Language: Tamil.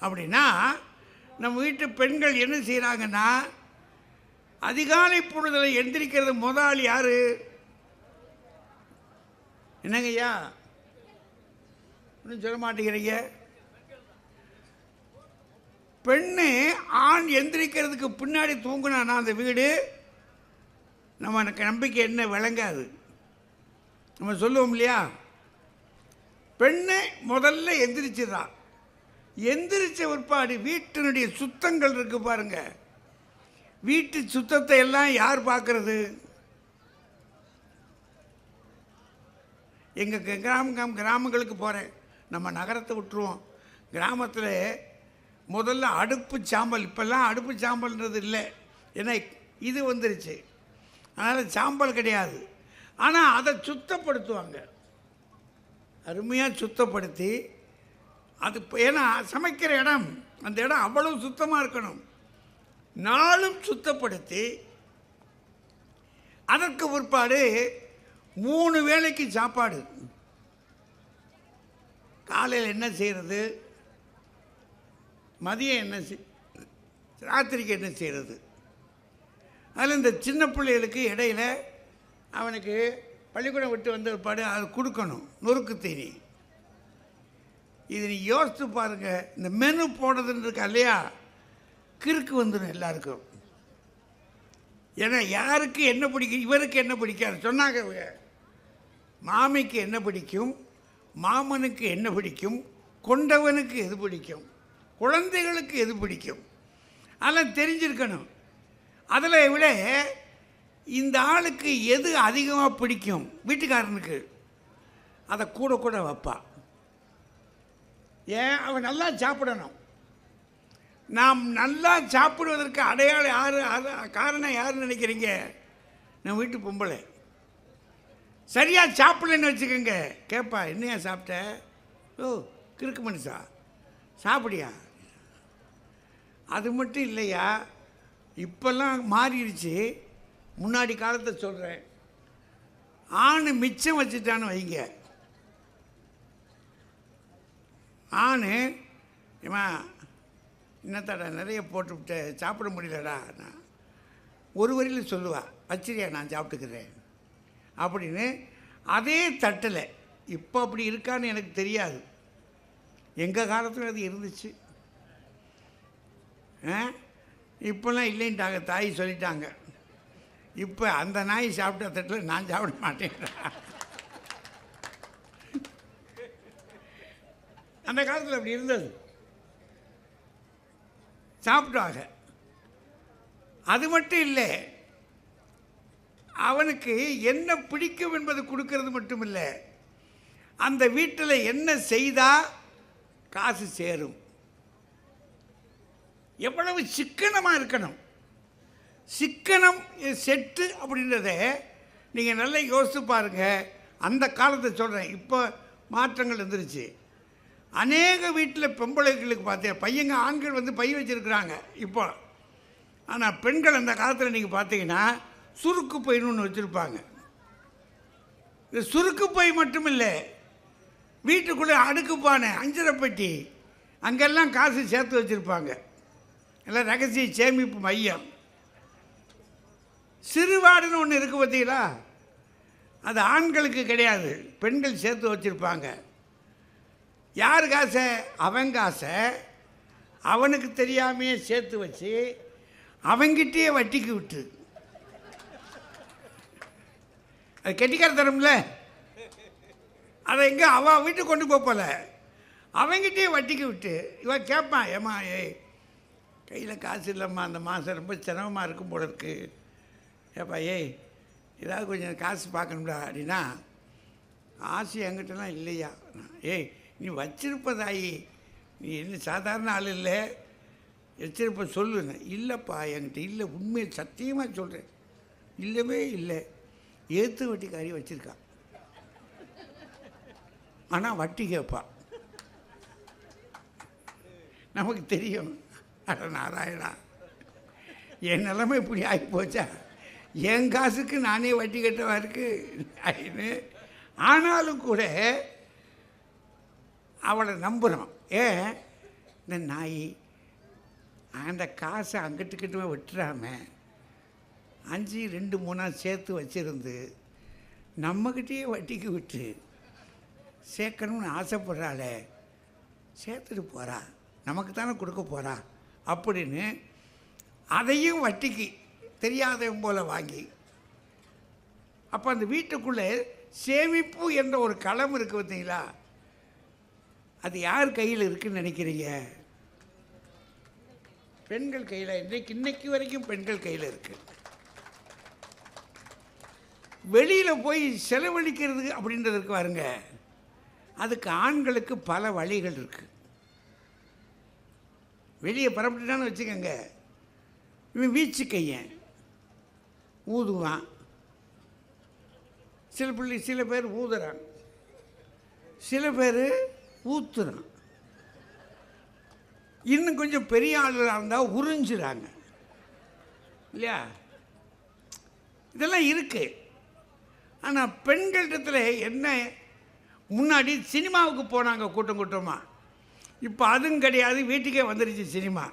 அப்படின்னா நம்ம வீட்டு பெண்கள் என்ன செய்கிறாங்கன்னா அதிகாலை பொழுதில் எந்திரிக்கிறது முதலாளி யார்? என்னங்கய்யா ஒன்றும் சொல்ல மாட்டேங்கிறீங்க. பெண்ணு ஆண் எந்திரிக்கிறதுக்கு பின்னாடி தூங்கினானா அந்த வீடு? நம்ம எனக்கு நம்பிக்கை என்ன விளங்காது. நம்ம சொல்லுவோம் இல்லையா? பெண்ணு முதல்ல எந்திரிச்சிடறான் எந்திரிச்ச பிற்பாடு வீட்டினுடைய சுத்தங்கள் இருக்கு பாருங்க. வீட்டு சுத்தத்தை எல்லாம் யார் பார்க்கறது? எங்கள் கிராம கிராம கிராமங்களுக்கு போகிறேன் நம்ம நகரத்தை விட்டுருவோம். கிராமத்தில் முதல்ல அடுப்பு சாம்பல் இப்போல்லாம் அடுப்பு சாம்பல்ன்றது இல்லை. ஏன்னா இது வந்துருச்சு. அதனால் சாம்பல் கிடையாது. ஆனால் அதை சுத்தப்படுத்துவாங்க. அருமையாக சுத்தப்படுத்தி அது ஏன்னா சமைக்கிற இடம் அந்த இடம் அவ்வளவு சுத்தமாக இருக்கணும். நாளும் சுத்தப்படுத்தி அதற்கு பிற்பாடு மூணு வேளைக்கு சாப்பாடு. காலையில் என்ன செய்கிறது மதியம் என்ன செய் ராத்திரிக்கு என்ன செய்கிறது அதில் இந்த சின்ன பிள்ளைகளுக்கு இடையில அவனுக்கு பள்ளிக்கூடம் விட்டு வந்த பிற்பாடு அது கொடுக்கணும் நொறுக்கு தீனி. இது நீ யோசித்து பாருங்க இந்த மெனு போடுறதுன்னு இருக்கா இல்லையா? கிறுக்கு வந்துடும் எல்லாருக்கும். ஏன்னா யாருக்கு என்ன பிடிக்கும் இவருக்கு என்ன பிடிக்காது. சொன்னாங்க மாமிக்கு என்ன பிடிக்கும் மாமனுக்கு என்ன பிடிக்கும் கொண்டவனுக்கு எது பிடிக்கும் குழந்தைகளுக்கு எது பிடிக்கும் அதெல்லாம் தெரிஞ்சிருக்கணும். அதில் விட இந்த ஆளுக்கு எது அதிகமாக பிடிக்கும் வீட்டுக்காரனுக்கு அதை கூட கூட வைப்பா. ஏன்? அவன் நல்லா சாப்பிடணும். நாம் நல்லா சாப்பிடுவதற்கு அடையாளம் யார் காரணம் யாருன்னு நினைக்கிறீங்க? நம்ம வீட்டு பொம்பளை. சரியாக சாப்பிடலன்னு வச்சுக்கோங்க. கேட்பா என்னையா சாப்பிட்ட? ஓ கிறுக்கு மனுஷா. சாப்பிடியா? அது மட்டும் இல்லையா? இப்போல்லாம் மாறிடுச்சு. முன்னாடி காலத்தை சொல்கிறேன் ஆண் மிச்சம் வச்சுட்டான்னு வைங்க. ஆணு ஏமா என்னத்தாடா நிறைய போட்டுவிட்ட சாப்பிட முடியலடா நான் ஒரு வரியில் சொல்லுவா வச்சிரியா நான் சாப்பிட்டுக்கிறேன். அப்படின்னு அதே தட்டில் இப்போ அப்படி இருக்கான்னு எனக்கு தெரியாது. எங்கள் காலத்தில் அது இருந்துச்சு? ஆ? இப்போல்லாம் இல்லைன்ட்டாங்க தாய் சொல்லிட்டாங்க. இப்போ அந்த நாய் சாப்பிட்ட தட்டில் நான் சாப்பிட மாட்டேன் அந்த காலத்தில் அப்படி இருந்தது. சாப்பிட்டாக அது மட்டும் இல்லை அவனுக்கு என்ன பிடிக்கும் என்பது கொடுக்கறது மட்டும் இல்லை அந்த வீட்டில் என்ன செய்தால் காசு சேரும். எவ்வளவு சிக்கனமாக இருக்கணும். சிக்கனம் செட்டு அப்படின்றத நீங்கள் நல்லா யோசித்து பாருங்கள் அந்த காலத்தை சொல்கிறேன் இப்போ மாற்றங்கள் இருந்துருச்சு அநேக வீட்டில் பொம்பளைகளுக்கு பார்த்தேன் பையங்க ஆண்கள் வந்து பை வச்சுருக்குறாங்க இப்போ. ஆனால் பெண்கள் அந்த காலத்தில் நீங்கள் பார்த்தீங்கன்னா சுருக்கு பைன்னு ஒன்று வச்சுருப்பாங்க. இந்த சுருக்கு பை மட்டும் இல்லை வீட்டுக்குள்ளே அடுக்கு பானை அங்கெல்லாம் காசு சேர்த்து வச்சுருப்பாங்க. எல்லாம் ரகசிய சேமிப்பு மையம். சிறுவாடுன்னு ஒன்று இருக்குது பார்த்தீங்களா அது ஆண்களுக்கு கிடையாது பெண்கள் சேர்த்து வச்சுருப்பாங்க. யார் காசை? அவன் காசை. அவனுக்கு தெரியாமையே சேர்த்து வச்சு அவங்கிட்டே வட்டிக்கு விட்டு. அது கெட்டிக்கார தரும்ல? அதை எங்கே அவன் வீட்டுக்கு கொண்டு போகல அவங்கிட்டே வட்டிக்கு விட்டு இவன் கேட்பான் ஏம்மா ஏய் கையில் காசு இல்லைம்மா அந்த மாதம் ரொம்ப சிரமமாக இருக்கும் போல இருக்கு. ஏப்பா ஏய் ஏதாவது கொஞ்சம் காசு பார்க்கணும்டா அப்படின்னா ஆசை என்கிட்டலாம் இல்லையா? ஏய் நீ வச்சிருப்பதாயி. நீ என்ன சாதாரண ஆள் இல்லை. வச்சிருப்ப சொல்லுங்க. இல்லைப்பா என்கிட்ட இல்லை. உண்மையை சத்தியமாக சொல்கிறேன் இல்லவே இல்லை. ஏற்று வட்டிக்காரி வச்சுருக்கா. ஆனால் வட்டி கேட்பா நமக்கு தெரியும். அட நாராயணா. என் நிலைமை இப்படி ஆகி போச்சா? என் காசுக்கு நானே வட்டி கட்டவா இருக்கு? அப்படின்னு ஆனாலும் கூட அவளை நம்புகிறோம் ஏன்? இந்த நாய் அந்த காசை அங்கிட்டுக்கிட்டுமே விட்டுறாம அஞ்சு ரெண்டு மூணாக சேர்த்து வச்சுருந்து நம்மக்கிட்டேயே வட்டிக்கு விட்டு சேர்க்கணும்னு ஆசைப்படுறாளே சேர்த்துட்டு போகிறா நமக்கு தானே கொடுக்க போகிறா அப்படின்னு அதையும் வட்டிக்கு தெரியாதவன் போல் வாங்கி அப்போ அந்த வீட்டுக்குள்ளே சேமிப்பு என்ற ஒரு களம் இருக்குது பார்த்தீங்களா? அது யார் கையில் இருக்குன்னு நினைக்கிறீங்க? பெண்கள் கையில் இன்றைக்கு இன்னைக்கு வரைக்கும் பெண்கள் கையில் இருக்கு. வெளியில் போய் செலவழிக்கிறது அப்படின்றதுக்கு வருங்க அதுக்கு ஆண்களுக்கு பல வழிகள் இருக்கு. வெளியே பரப்பிட்டான்னு வச்சுக்கோங்க. இவன் வீச்சு கையன். ஊதுவான். சில பிள்ளை சில பேர் ஊதுறான். சில பேர் ஊற்றுறான் இன்னும் கொஞ்சம் பெரிய ஆளுகளாக இருந்தால் உறிஞ்சுறாங்க. இல்லையா? இதெல்லாம் இருக்குது ஆனால் பெண்களிடத்தில் என்ன முன்னாடி சினிமாவுக்கு போனாங்க கூட்டம் கூட்டமாக இப்போ அதுவும் கிடையாது வீட்டுக்கே வந்துருச்சு சினிமா.